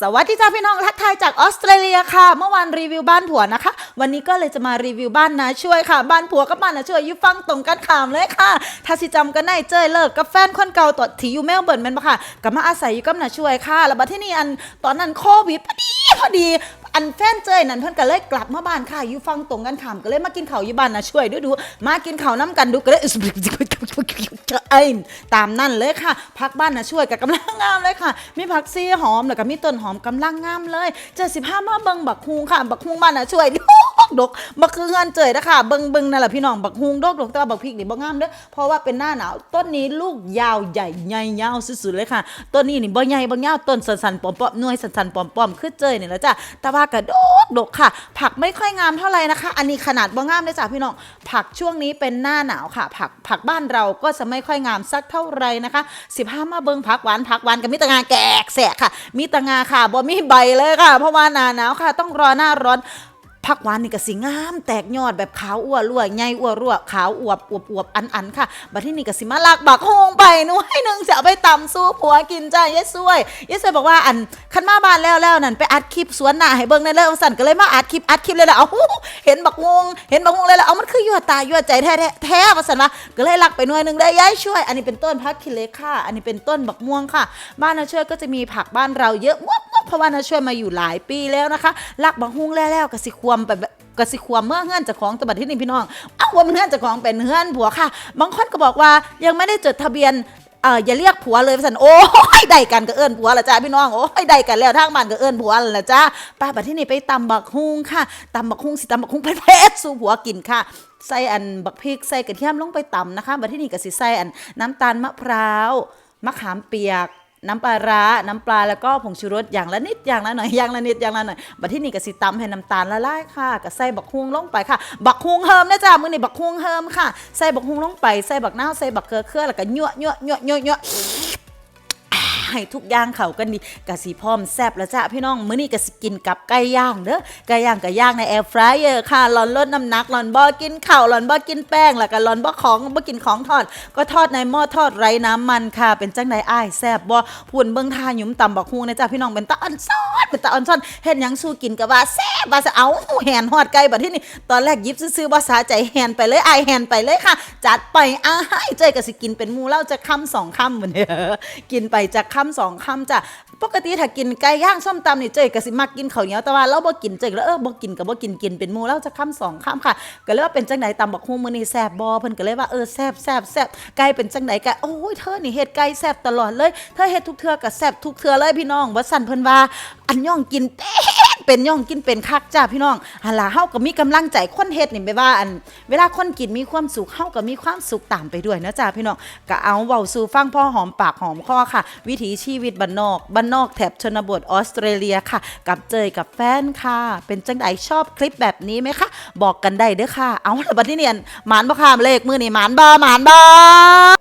สวัสดีจ้าพี่น้องทักทายจากออสเตรเลียค่ะ เมื่อวานรีวิวบ้านผัวนะคะ วันนี้ก็เลยจะมารีวิวบ้านนาช่วยค่ะ บ้านผัวกับบ้านนาช่วยยุฟังตรงกันขามเลยค่ะ ถ้าสิจำกันได้เจยเลิกกับแฟนคนเก่าตัวที่อยู่เมลเบิร์นแมนปะค่ะกับมาอาศัยอยู่กับนาช่วยค่ะ แล้วบัดที่นี่อันตอนนั้นโควิดพอดีพอดี อันแฟนเจยนั่นเพิ่นก็เลยกลับมาบ้านค่ะอยู่ฟังตรงกันขามก็เลยมากินข้าวอยู่บ้านนะช่วยดูดูมากินข้าวน้ำกันดูก็เลยไอ้ตามนั่นเลยค่ะพักบ้านนะช่วยกับกำลังงามเลยค่ะมีผักซีหอมแล้วก็มีต้นหอมกำลังงามเลยเจอสิบห้ามาเบิงบักฮุงค่ะบักฮุงบ้านนะช่วยดู ดกบักคือเงินเจยนะคะเบิงเบิงนั่นแหละพี่น้องบักฮุงดกดกแต่ว่าบักพริกนี่บ่งามเด้อเพราะว่าเป็นหน้าหนาวต้นนี้ลูกยาวใหญ่ใหญ่ยาวสุดๆเลยค่ะต้นนี้นี่บ่ใหญ่บ่ยาวต้นสันๆปอมๆหน่วยสันๆปอมๆคือเจยนี่แหละจ้ะแต่ว่ากระดกดกค่ะ ผักไม่ค่อยงามเท่าไหร่นะคะ อันนี้ขนาดบ่งามเลยจ้ะพี่น้องผักช่วงนี้เป็นหน้าหนาวค่ะ ผักผักบ้านเราก็จะไม่ค่อยงามสักเท่าไหร่นะคะ15มาเบิงผักหวานผักหวานกับมิตรงาแกกแสกค่ะมีตงาค่ะบ่มีใบเลยค่ะ เพราะว่าหน้าหนาวค่ะ ต้องรอหน้าร้อน ผักหวานนี่ก็สิงาม แตกยอดแบบขาวอ้วรั่วใหญ่อ้วรั่วขาวอวบอวบอวบอันอันค่ะบัดที่นี่ก็สิมาลากบักโฮงไปหนุ่ยหนึ่งจะเอาไปตำสู้ผัวกินจ้ายายซวยยายซวยบอกว่าอันคันมาบ้านแล้วแล้วนั่นไปอัดคลิปสวนหน้าให้เบิ่งในเรื่องสั่นก็เลยมาอัดคลิปอัดคลิปเลยแหละเอาหูเห็นบักฮงเห็นบักฮงเลยแล้วเอามันคือยั่วตายั่วใจแท้แท้แท้ว่าสั่นว่าก็เลยลักไปหน่วยหนึงได้ยายช่วย อันนี้เป็นต้นพักคิเลค่ะ อันนี้เป็นต้นบักม่วงค่ะ บ้านนาช่วยก็จะมีผักบ้านเราเยอะมาก เพราะว่านาช่วยมาอยู่หลายปีแล้วนะคะลักบักฮวงแล้วแล้วก็สิควมไปแบบกสิความเมื่อเฮือนเจะของตบัดที่นี่พี่น้องเอ้าว่ามันเฮือนเจะของเป็นเฮือนผัวค่ะ บางคนก็บอกว่ายังไม่ได้จดทะเบียนเอออย่าเรียกผัวเลยสันโอ้ยได้กันก็เอิ้นผัวละจ้าพี่น้องโอ้ยได้กันแล้วทางบ้านก็เอิ้นผัวละจ้าป้าบัดที่นี่ไปตำบักฮุ้งค่ะตำบักฮุ้งสิตำบักฮุ้งเผ็ดๆสู่ผัวกินค่ะใส่อันบักพริกใส่กระเทียมลงไปตำนะคะบัดที่นี่ก็สิใส่อันน้ำตาลมะพร้าวมะขามเปียก น้ำปลาร้า น้ำปลาแล้วก็ผงชูรสอย่างละนิดอย่างละหน่อยอย่างละนิดอย่างละหน่อยบัดที่นี่ก็สิตำให้น้ำตาลละลายค่ะก็ใส่บักฮวงลงไปค่ะ บักฮวงเฮิมนะจ๊ะมื้อนี้บักฮวงเฮิมค่ะ ใส่บักฮวงลงไปใส่บักนาวใส่บักเกลือเครือแล้วก็ยั่วยั่วยั่วยั่วยั่ว ให้ทุกอย่างเข้ากันดีกะสิพร้อมแซ่บแล้วจ้ะพี่น้องมื้อนี้ก็สิกินกับไก่ย่างเด้อไก่ย่างก็ย่างในแอร์ฟรายเออร์ค่ะหลอนลดน้ำหนักหลอนบ่กินข้าวหลอนบ่กินแป้งแล้วก็หลอนบ่ของบ่กินของทอด ก็ทอดในหม้อทอดไร้น้ำมันค่ะ เป็นจังไดอ้ายแซ่บบ่พูนเบิ่งทาหยุมตำบักฮูนะจ้ะพี่น้องเป็นตาอันซ้อนเป็นตาอันซ้อนเฮ็ดหยังสู้กินก็ว่าแซ่บว่าจะเอาแหนฮอดไก่บัดที่นี่ตอนแรกยิบซื้อๆบ่สาใจแหนไปเลยอ้ายแหนไปเลยค่ะ จัดไปอ้ายเจ้ยก็สิกินเป็นหมู่เล่าจะค่ำสองค่ำเหมือนเด้กินไปจะค่ำสองคำจ้ะปกติถ้ากินไก่ย่างส้มตำนี่เจ๊ก็สิมักกินข้าวเหนียวแต่ว่าเราบ่กินเจ๊กแล้วเออบ่กินกับบ่กินกินเป็นหมู่เราจะคำสองคำค่ะ ก็เลยว่าเป็นจังไหนตำบักฮุ้งมื้อนี้แซ่บบ่เพิ่นก็เลยว่าเออแซ่บแซ่บแซ่บไก่เป็นจังไหนไก็โอ้ยเธอนี่เฮ็ดไก่แซ่บตลอดเลยเธอเฮ็ดทุกเทื่อก็แซ่บทุกเทื่อเลยพี่น้องว่าสั่นเพิ่นว่าอันย่องกินเป็น เป็นย่องกินเป็นคักจ้าพี่น้องหั่นล่ะเฮาก็มีกำลังใจคนเฮ็ดนี่ไม่ว่าอัน เวลาคนกินมีความสุขเฮาก็มีความสุขตามไปด้วยนะจ้าพี่น้องก็เอาเว้าสู่ฟังพ่อหอมปากหอมคอค่ะ วิถีชีวิตบ้านนอกบ้านนอกแถบชนบทออสเตรเลียค่ะ กับเจยกับแฟนค่ะ เป็นจังไดชอบคลิปแบบนี้ไหมคะบอกกันได้เด้อค่ะ เอาละบัดนี้เนี่ยหมานบ่ค่ะเลขมือนี่หมานบ่หมานบ่